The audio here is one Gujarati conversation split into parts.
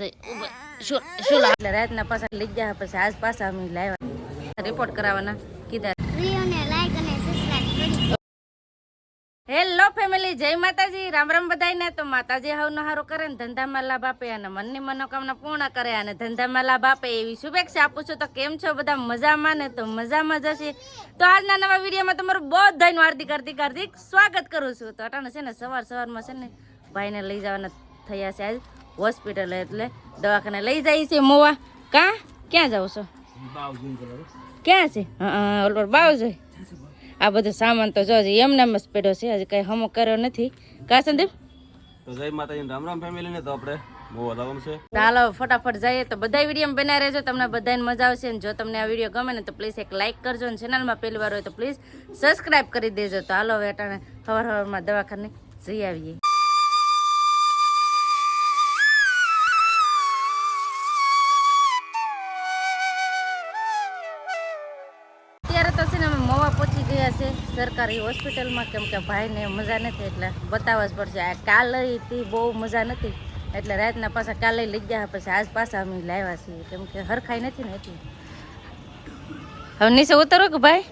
આજ પાછા રિપોર્ટ કરાવવાના કીધા હેલો ફેમિલી, જય માતાજી. રામ રામ બધાયને. તો માતાજી હવનો હારો કરે ને, ધંધામાં લાભ આપે અને મનની મનોકામના પૂર્ણ કરે અને ધંધામાં લાભ આપે એવી શુભેચ્છા આપું છું. તો કેમ છો બધા? મજામાં ને? તો મજામાં જશે તો આજના નવા વિડીયોમાં તમારું બધાનું હાર્દિક હાર્દિક હાર્દિક સ્વાગત કરું છું. તો અટાણે છે ને, સવાર સવારમાં છે ને, ભાઈને લઈ જવાના થયા છે આજ. હોસ્પિટલ એટલે દવાખાને લઈ જાય છે મોવા. કા? ક્યાં જાવ છો? ક્યાં છે? હા ઓલો બાવ જોઈ આ બધો સામાન તો જો હજી એમને એમ જ પડ્યો છે હજી કઈ હમો કર્યો નથી. કા સંદીપ? તો જય માતાજી રામ રામ ફેમિલી ને તો આપણે ચાલો ફટાફટ જઈએ તો બધા વીડિયો બનાવી રહેજો તમને બધાને મજા આવશે. અને જો તમને આ વીડિયો ગમે ને તો પ્લીઝ એક લાઇક કરજો અને ચેનલમાં પહેલી વાર હોય તો પ્લીઝ સબસ્ક્રાઇબ કરી દેજો. તો હાલો હવે અટાણે સવાર સવારમાં દવાખાને જઈ આવીએ. સરકારી હોસ્પિટલમાં કેમ કે ભાઈને મજા નથી, એટલે બતાવવા જ પડશે. આ કાલે થી બહુ મજા નથી, એટલે રાતના પાછા કાલે લઈ ગયા, પછી આજ પાછા અમે લાવ્યા છીએ. કેમ કે હરખાઈ નથી ને એટલે. હવે નીચે ઉતરો કે ભાઈ?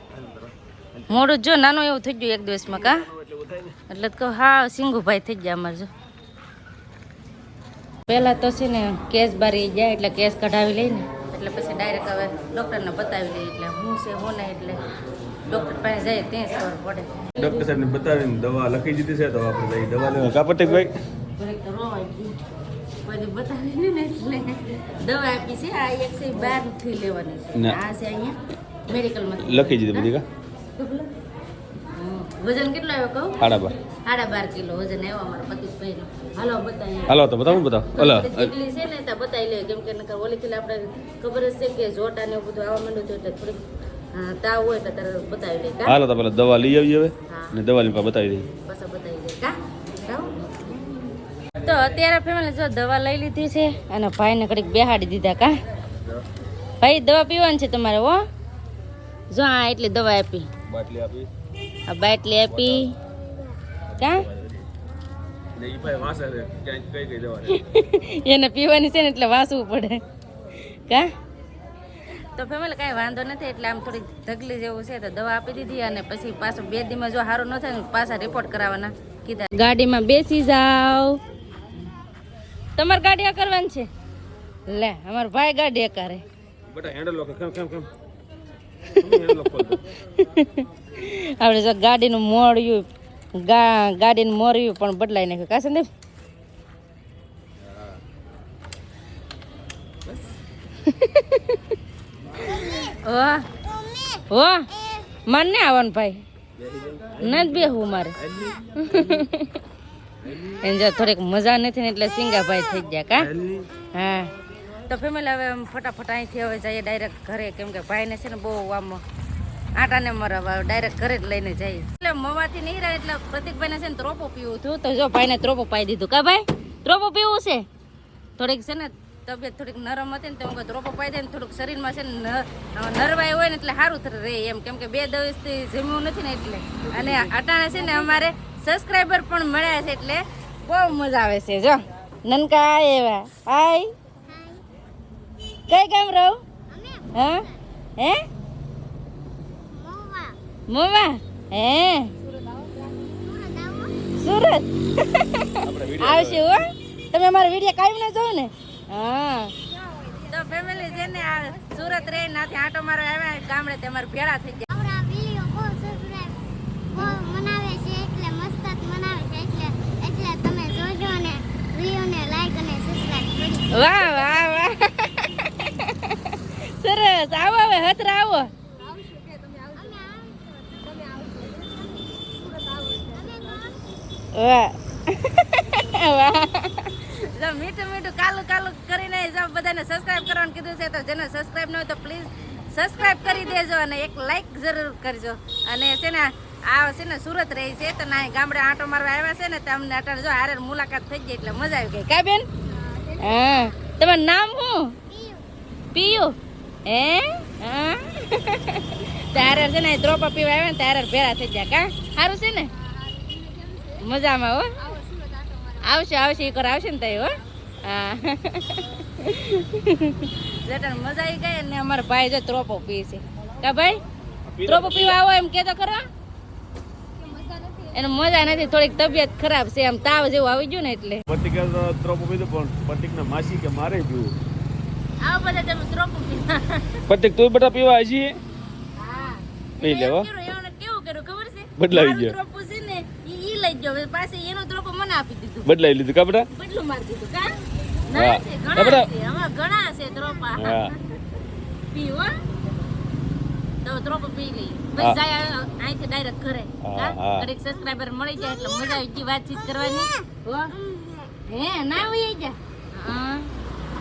મોડું જો નાનું એવું થઈ ગયું એક દિવસમાં કા? એટલે તો કહું, હા, સિંગુભાઈ થઈ ગયા અમારે જો. પહેલાં તો છે ને કેસ બારી જાય, એટલે કેસ કઢાવી લઈને એટલે પછી ડાયરેક્ટ હવે ડૉક્ટરને બતાવી લઈએ, એટલે હું છે, હું નહીં એટલે ડૉક્ટર પાસે જાય તે જ ખબર પડે. ડોક્ટર સાહેબ ને બતાવીને દવા લખી દીધી છે તો આપણે જઈ દવા લેવા. કા ભાઈ. તો બતાવીને ને એટલે દવા આપી છે. આ એક છે બહારથી લેવાની છે. આ છે અહીંયા મેડિકલમાં લખી દીધી બધી કા? વજન કેટલો આવ્યો કહું? સાડા બાર. સાડા બાર કિલો વજન આવ્યો અમારા પતિકભાઈનો હાલો બતાવીએ. હાલો તો બતાવું બતાવ. ઓલા જેટલી છે ને ત્યાં બતાવી લે કેમ કે નકર ઓલી કિલો આપણે ખબર જ છે કે જોટા ને એવું બધું આવવા માંડ્યું હતું એટલે થોડીક તાવ હોય તારે બતાવી હાલો તો પેલા દવા લઈ આવી હવે અને દવા લઈને બતાવી દઈએ. પાછા બતાવી દે કા? તો અત્યારે ફેમિલી જો દવા લઈ લીધી છે અને ભાઈને કડીક બેહાડી દીધા કા? ભાઈ દવા પીવાની છે તમારે હો? જો આ એટલી દવા આપી. બાટલી આપી. આ બાટલી આપી. કા? ને ઈ ભાઈ વાસે છે ક્યાંય કઈ કઈ દવા એને પીવાની છે ને એટલે વાસવું પડે. કા? તો ફેમિલી કાંઈ વાંધો નથી એટલે આમ થોડીક ઢગલી જેવું છે તો દવા આપી દીધી અને પછી પાછો બે દીમાં જો સારું ન થાય ને પાછા રિપોર્ટ કરાવવાના કીધા. ગાડીમાં બેસી જાઓ. તમારે ગાડી કરવાની છે? લે અમારો ભાઈ ગાડી કરે બેટા હેન્ડલ લોક કેમ કેમ કેમ? હેન્ડલ લોક ખોલ દે. આપણે જો ગાડીનું મોડ્યું ગા ગાડીનું મોર્યું પણ બદલાઈ નાખ્યું. કા સંદીપ વાહ માર ને આવવાનું ભાઈ. નથી બેહવું મારે. એને જો થોડીક મજા નથી ને એટલે સિંગાભાઈ થઈ ગયા કા? હા. તો ફેમિલી હવે ફટાફટ અહીંથી હવે જઈએ ડાયરેક્ટ ઘરે. કેમ કે ભાઈને છે ને બહુ આમ આટાને મરાવા ડાયરેક્ટ ઘરે જ લઈને જઈએ. એટલે મવાથી નહીં રહે એટલે પ્રતિકભાઈને છે ને ત્રોપો પીવું હતું. તો જો ભાઈને ત્રોપો પાઈ દીધું. કા ભાઈ? ત્રોપો પીવું છે? થોડીક છે ને તબિયત થોડીક નરમ હતી ને તો હું ત્રોપો પાઈ દે ને થોડુંક શરીરમાં છે ને ન- નરવાઈ હોય ને એટલે સારું થતું રહે એમ. કેમ કે બે દિવસથી જમ્યું નથી ને એટલે. અને અટાણે છે ને અમારે સબસ્ક્રાઈબર પણ મળ્યા છે એટલે બહુ મજા આવે છે. જો નનકા એવા. હાય. કઈ કામ રહો? હા? હે? મોવા. મોવા? હે? સુરત આવશે હો. તમે અમારો વીડિયો કાયમ ના જોયું ને. હા. તો ફેમિલી છે ને આ સુરત રહે નાથી આટો મારો આવ્યા ગામડે તમારે ભેળા થઈ ગયા. આપણા વીડિયો બહુ સબસ્ક્રાઇબ બહુ મનાવે છે એટલે મસ્ત મનાવે છે એટલે એટલે તમે જોજો અને વિડીયોને લાઈક અને સબસ્ક્રાઇબ કરી વાહ વાહ વાહ. સરસ. આવો હવે હતરા આવો. વાહ. વાહ. મીઠું મીઠું કાલું કાલું કરીને જો બધાને સબસ્ક્રાઇબ કરવાનું કીધું છે, તો જેને સબસ્ક્રાઇબ ન હોય તો પ્લીઝ સબસ્ક્રાઇબ કરી દેજો અને એક લાઈક જરૂર કરજો. અને છે ને, આ છે ને સુરત રહી છે, તો ના ગામડે આંટો મારવા આવ્યા છે ને, તો અમને અટાણે જો હારે મુલાકાત થઈ ગઈ, એટલે મજા આવી ગઈ. કા બેન? હા. તમારું નામ શું? પીયું. હે? હા. તારે છે ને દ્રોપા પીવા આવ્યા ને તારે ભેળા થઈ ગયા. કા? સારું છે ને? મજામાં હો. આવશે આવશે એક આવશે ને તઈ હો. હા. જટા મજા આવી ગઈ અને અમારા ભાઈ જો ત્રોપો પી છે. કા ભાઈ? ત્રોપો પીવા આવો એમ કેતો ખરા. એને મજા નથી થોડીક તબિયત ખરાબ છે એમ તાવ જેવું આવી ગયું ને એટલે. પતિક ત્રોપો પીધો પણ પતિક ના માસી કે મારે પીવું? આવો બધા તમે ત્રોપો પીવા. પતિક તું બેટા પીવા હજી? હા. પી લેવો. કેવું કર્યું ખબર છે? બદલાવી ગયો. ત્રોપો છે ને ઈ ઈ લઈ ગયો. હવે પાછું એનો મને આપી દીધું. બદલાઈ લીધું કા બેટા? બદલું મારી દીધું કા? ના છે ઘણા છે આમાં ઘણા છે ત્રોપા હા. પી તો ત્રોપો પી લઈ. હા. જાય અહીંથી ડાયરેક્ટ ઘરે. હા, હા? હા. સબસ્ક્રાઇબર મળી જાય એટલે મજા આવી ગઈ વાતચીત કરવાની. હો. હે ના હોય જા. હા.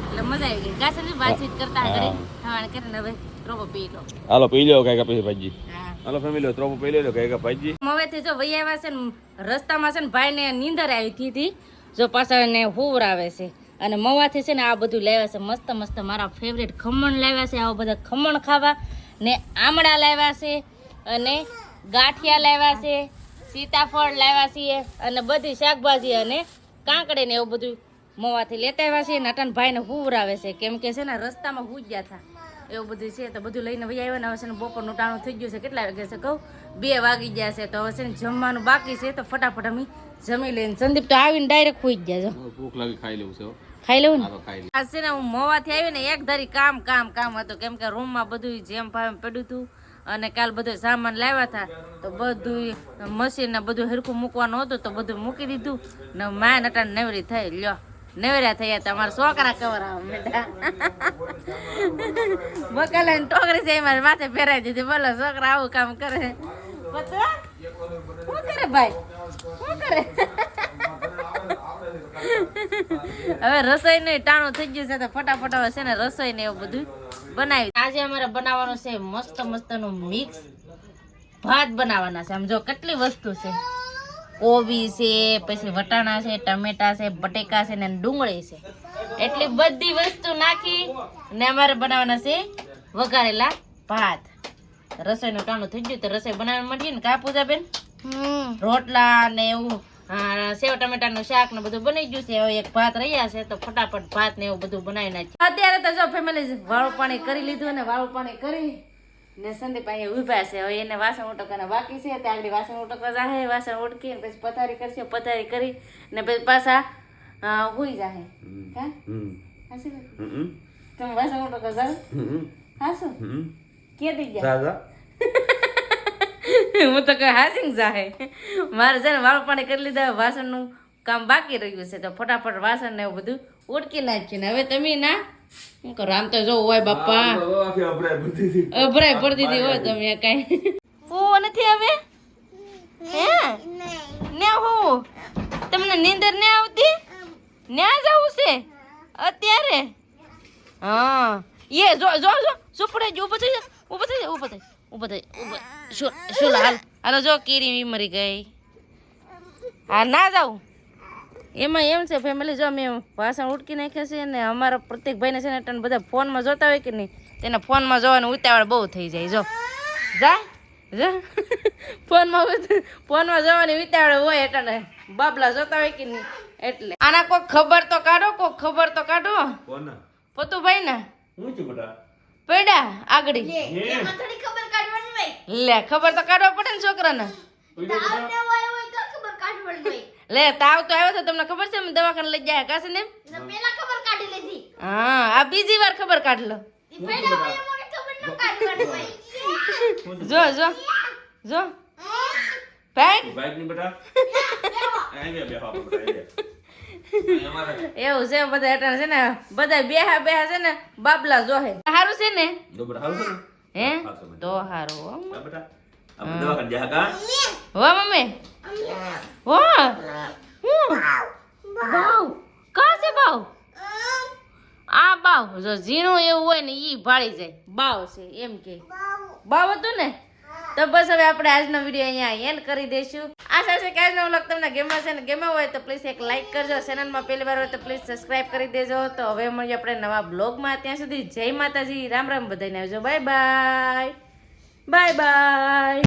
એટલે મજા આવી ગઈ. ગાસની વાતચીત કરતા. ઘરે કરીને હવે ત્રોપો પી લો. હાલો પી લો કઈ પછી હા. હાલો ફેમિલી ત્રોપો પી લો કઈ ભાજી હવેથી જો વહી આવ્યા છે ને, રસ્તામાં છે ને ભાઈને નીંદર આવી હતી હતી જો પાછા એને હોવર આવે છે. અને મવાથી છે ને આ બધું લાવ્યા છે, મસ્ત મસ્ત મારા ફેવરેટ ખમણ લાવ્યા છે, આવા બધા ખમણ ખાવા. ને આમળા લાવ્યા છે, અને ગાંઠિયા લાવ્યા છે, સીતાફળ લાવ્યા છીએ, અને બધી શાકભાજી અને કાંકડી ને એવું બધું મવાથી લેતા આવ્યા છે નટન ભાઈને હુવરાવે છે. કેમ કે છે ને, રસ્તામાં હુજ્યા હતા. એવું બધું છે. તો બધું લઈને વહી આવ્યા ને હવે છે ને બપોરનું ટાણું થઈ ગયું છે. કેટલા વાગે છે કહું? બે વાગી ગયા છે. તો હવે છે ને જમવાનું બાકી છે. તો ફટાફટ અમે જમી લઈને સંદીપ તો આવીને ડાયરેક્ટ ખોઈ ગયા છો. ભૂખ લાગી ખાઈ લેવું છે ખાઈ ને? તો આ છે ને હું મોવાથી આવી ને એક ધારી કામ કામ કામ હતું. કેમ કે રૂમમાં બધું જેમ ફાવે પડ્યું હતું. અને કાલ બધું સામાન લાવ્યા હતા. તો બધું મશીન ને બધું હરખું મૂકવાનું હતું. તો બધું મૂકી દીધું. ને માય નટાણ નવરી થઈ. લ્યો. નવર્યા થયા, તમારા છોકરા કવર આવા મીઠા ટોકરી છે, મારે માથે ફેરાઈ દીધી. બોલો, છોકરા આવું કામ કરે શું કરે ભાઈ? શું કરે? હવે રસોઈ નું ટાણું થઈ ગયું છે, તો ફટાફટ હવે છે ને રસોઈ ને એવું બધું બનાવી. આજે અમારે બનાવવાનું છે મસ્ત મસ્તનું મિક્સ ભાત બનાવવાના છે. આમ જો કેટલી વસ્તુ છે. કોબી છે પછી વટાણા છે ટમેટા છે બટેકા છે ને ડુંગળી છે. એટલી બધી વસ્તુ નાખી ને અમારે બનાવવાના છે વઘારેલા ભાત. રસોઈનું ટાણું થઈ ગયું તો રસોઈ બનાવવા માંડીએ ને કા પૂજાબેન? બેન રોટલા ને એવું સેવ સેવ ટમેટાનું શાક ને બધું બની ગયું છે. હવે એક ભાત રહ્યા છે તો ફટાફટ ભાત ને એવું બધું બનાવી નાખ્યું અત્યારે તો જો ફેમિલી વાળું પાણી કરી લીધું ને વાળું પાણી કરી ને સંદીપ અહીંયા ઊભા છે. હવે એને વાસણ ઉટકવાના બાકી છે. ત્યાં આગળ વાસણ ઉટકવા જાહે વાસણ ઉટકી ને પછી પથારી કરશે. પથારી કરી ને પછી પાછા હોઈ જાહે. હા? હાસી તમે વાસણ ઉટકવા જાવ હાસો? હાસું કે દી ગયા? હું તો કઈ ને જાહે. મારે છે ને વાળ પાણી કરી લીધા વાસણનું કામ બાકી રહ્યું છે. તો ફટાફટ વાસણ ને એવું બધું ઉડકી નાખીને. ને હવે તમે ના તો જો હોય બાપા. અભરાય પડતી હતી. હોય તમે કઈ. ઓ નથી હવે? હે? ને હું? તમને નીંદર ને આવતી? ન્યા જવું છે? અત્યારે? હા. એ જો જો જો. સુપડે જ ઊભો ઊભો થઈ જા. ઊભો થઈ જા ઊભો થઈ ઊભો થઈ ઊભો શું શું હાલ હાલો જો કેરી મરી ગઈ. હા ના જાઉં. એમાં એમ છે ફેમિલી જો મેં વાસણ ઉટકી નાખ્યા છે ને અમારા પ્રત્યેક ભાઈને છે ને એટલે બધા ફોનમાં જોતા હોય કે નહીં તેના ફોનમાં જોવાનું ઉતાવળ બહુ થઈ જાય જો. જા જા. ફોનમાં ફોનમાં જોવાની ઉતાવળ હોય એટલે બાબલા જોતા હોય કે નહીં એટલે. આના કોક ખબર તો કાઢો કોઈ ખબર તો કાઢો. પતુભાઈ ને હું છું બેટા? પડ્યા આગળ. હે થોડી ખબર કાઢવાની હોય. લે ખબર તો કાઢવા પડે ને છોકરાને આવડે હોય હોય તો ખબર કાઢવાની હોય લે તાવ તો આવ્યો તો તમને ખબર છે દવાખાને લઈ જાય કાશે ને પેલા ખબર કાઢી લીધી. હા આ બીજી વાર ખબર કાઢ લો. જો જો જો. ભાઈ? બાઈકની બેટા બેહો એવું છે બધા હેઠળ છે ને બધા બેહા બેહા છે ને બાબલા જોહે. સારું છે ને? જો બેટા હારું છે ને? હે. તો સારું હો બેટા. દવાખાને જા કા હો મમ્મી હો હું બાવ કા છે બાવ આ બાવ જો ઝીણું એવું હોય ને ઈ ભાળી જાય. બાવ છે એમ કે. બાવ હતું ને? તો બસ હવે આપણે આજનો વીડિયો અહીંયા એન્ડ કરી દઈશું. આશા છે કે આજનો વ્લોગ તમને ગમ્યો છે ને ગમ્યો હોય તો પ્લીઝ એક લાઈક કરજો. ચેનલમાં પહેલી વાર હોય તો પ્લીઝ સબસ્ક્રાઇબ કરી દેજો. તો હવે મળીએ આપણે નવા બ્લોગમાં ત્યાં સુધી જય માતાજી. રામ રામ બધાને આવજો. Bye bye bye bye